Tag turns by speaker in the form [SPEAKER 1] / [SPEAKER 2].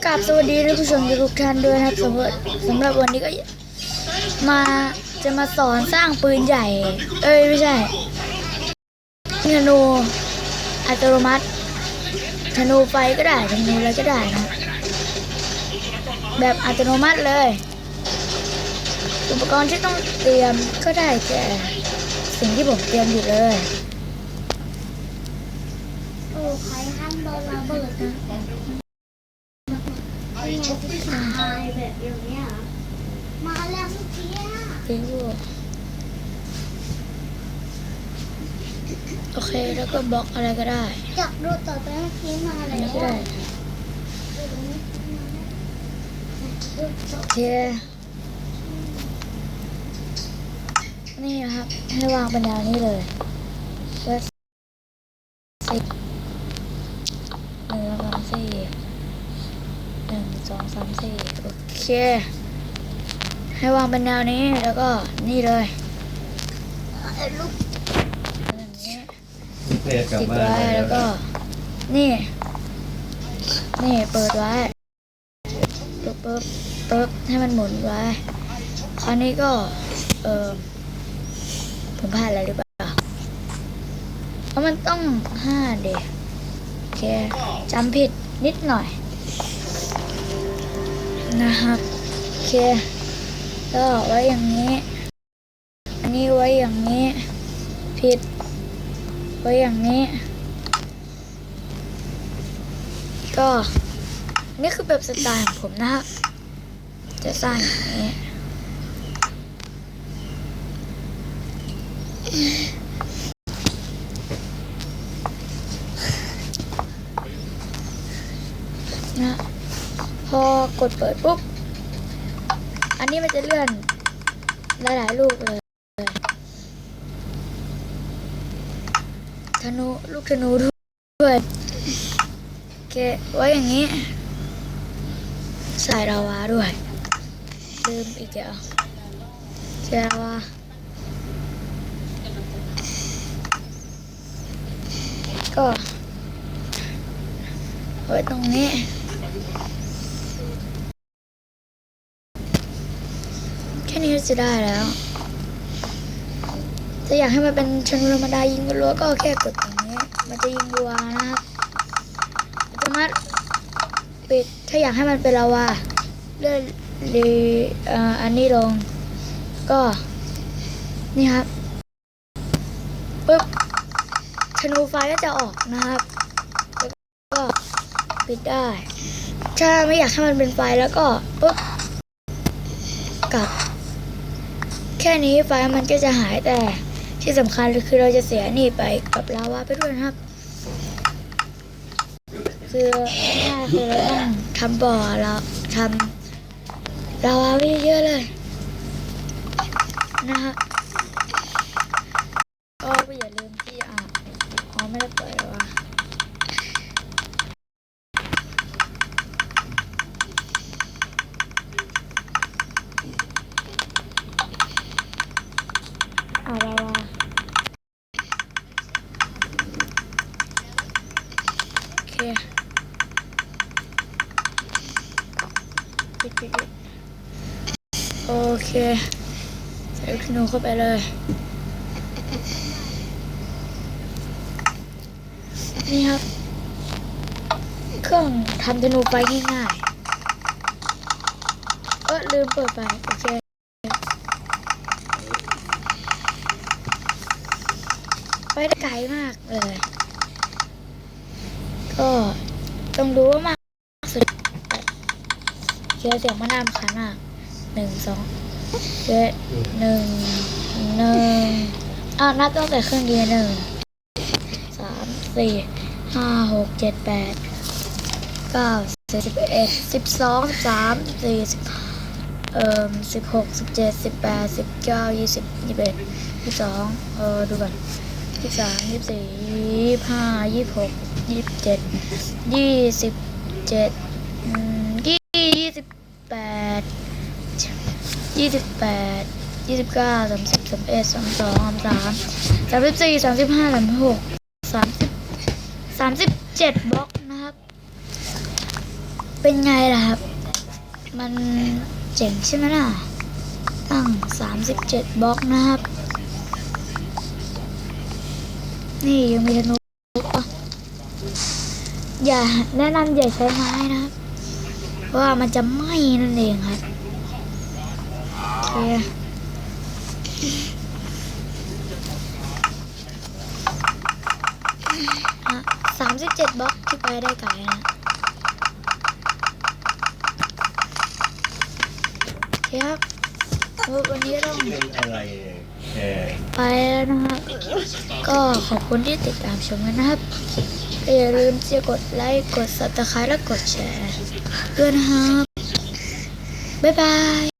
[SPEAKER 1] กราบสวัสดีท่านผู้ชมทุกท่านด้วยนะครับสำหรับสำหรับวันนี้ก็มาจะมาสอนสร้างปืนใหญ่ เอ้ยไม่ใช่ธนูอัตโนมัติธนูไฟก็ได้ธนูอะไรก็ได้นะแบบอัตโนมัติเลย อุปกรณ์ที่ต้องเตรียมก็ได้แก่สิ่งที่ผมเตรียมอยู่เลย
[SPEAKER 2] โอ้ใครห้ามโดนระเบิดนะ ไอ้นกที่ตายแบบอย่างเนี้ยเหรอมาแล้วเมื่อกี้อะ
[SPEAKER 1] ทิ้งอยู่โอเค แล้วก็บล็อกอะไรก็ได้
[SPEAKER 2] อยากดูต่อไปเมื่อกี้มา
[SPEAKER 1] อั
[SPEAKER 2] แล้
[SPEAKER 1] น
[SPEAKER 2] ว
[SPEAKER 1] นี้ก็ได้
[SPEAKER 2] ดูต่อ
[SPEAKER 1] โอเค นี่นะครับ ให้วางเป็นแนวนี้เลยเพื่อสิบหนึ่งสองสามสี่ หนึ่งสองสามสี่โอเค ให้วางเป็นแนวนี้แล้วก็นี่เลย
[SPEAKER 2] ลูก
[SPEAKER 1] อย่างนี้ติดไว้แล้วก็ นี่ นี่เปิดไว้ปึ๊บปึ๊บปึ๊บให้มันหมุนไว้ คราวนี้ก็ เออผมพลาดอะไรหรือเปล่าเพราะมันต้องห้าเดะโอเคจำผิดนิดหน่อย นะครับโอเคก็ไว้อย่างนี้ อันนี้ไว้อย่างนี้ ผิด ไว้อย่างนี้ ก็นี่คือแบบสไตล์ของผมนะครับจะสร้างอย่างนี้ นะ พอกดเปิดปุ๊บ อันนี้มันจะเลื่อนหลายๆลูกเลยธนูลูกธนูด้วยโอเคไว้อย่างนี้ ใส่ลาวาด้วยลืมอีกแล้วใส่ลาวาก็ไว้ตรงนี้ ค่นี้ก็จะได้แล้วถ้าอยากให้มันเป็นชนวนธรรมดายิงรัวก็แค่กดตรงนี้ มันจะยิงรัวนะครับอัตโนมัติปิดถ้าอยากให้มันเป็นลาวาเลื่อนรีเอ่ออันนี้ลง ก็ นี่ครับปึ๊บธนูไฟก็จะออกนะครับแล้วก็ปิดได้ ถ้าไม่อยากให้มันเป็นไฟแล้วก็ปึ๊บกลับ แค่นี้ไฟมันก็จะหายแต่ที่สำคัญคือเราจะเสียนี่ไปกับลาวาไปด้วยนะครับ คือง่ายคือเราต้องทำบ่อเราทำลาวาไว้เยอะๆเลย นะครับก็อย่าลืมที่อะอ๋อไม่ได้เปิดว่าเอาลาวา โอเคปิดปิดโอเคใส่ลูกธนูเข้าไปเลย นี่ครับ เครื่องทำธนูไฟง่ายๆก็ลืมเปิดไป โอเคไปได้ไกลมากเลย ก็ต้องดูว่ามากสุดเคียเสียงมะนาวขาน่ะหนึ่งสองเจ็ดหนึ่งหนึ่งอ่านับตั้งแต่เครื่องดีหนึ่งสามสี่ห้าหกเจ็ดแปดเก้าสิบสิบเอ็ดสิบสองสิบสามสิบสี่สิบเอ่อสิบหกสิบเจ็ดสิบแปดสิบเก้ายี่สิบยี่สิบเอ็ดยี่สิบสองเออดูก่อนยี่สิบสามยี่สิบสี่ยี่สิบห้ายี่สิบหก ยี่สิบเจ็ดยี่สิบเจ็ดยี่ยี่สิบแปดยี่สิบแปดยี่สิบเก้าสามสิบสามเอ็ดสามสองสามสามสามสิบสี่สามสิบห้าสามสิบหกสามสิบสามสิบเจ็ดบล็อกนะครับ เป็นไงล่ะครับ มันเจ๋งใช่ไหมล่ะตั้ง37บเจ็ดบล็อกนะครับ นี่ยังมีธนู อย่าแนะนำอย่าใช้ไม้นะครับเพราะว่ามันจะไหม้นั่นเองครับโอเคสามสิบเจ็ดบล็อกที่ไปได้ไกลนะโอเคครับวันนี้ต้อง
[SPEAKER 3] เป็นอะไรเออ
[SPEAKER 1] ไปแล้วนะครับ ก็ขอบคุณที่ติดตามชมกันนะครับ อย่าลืมจะกดไลค์กดซับสไครต์และกดแชร์ด้วยนะครับ บ๊ายบาย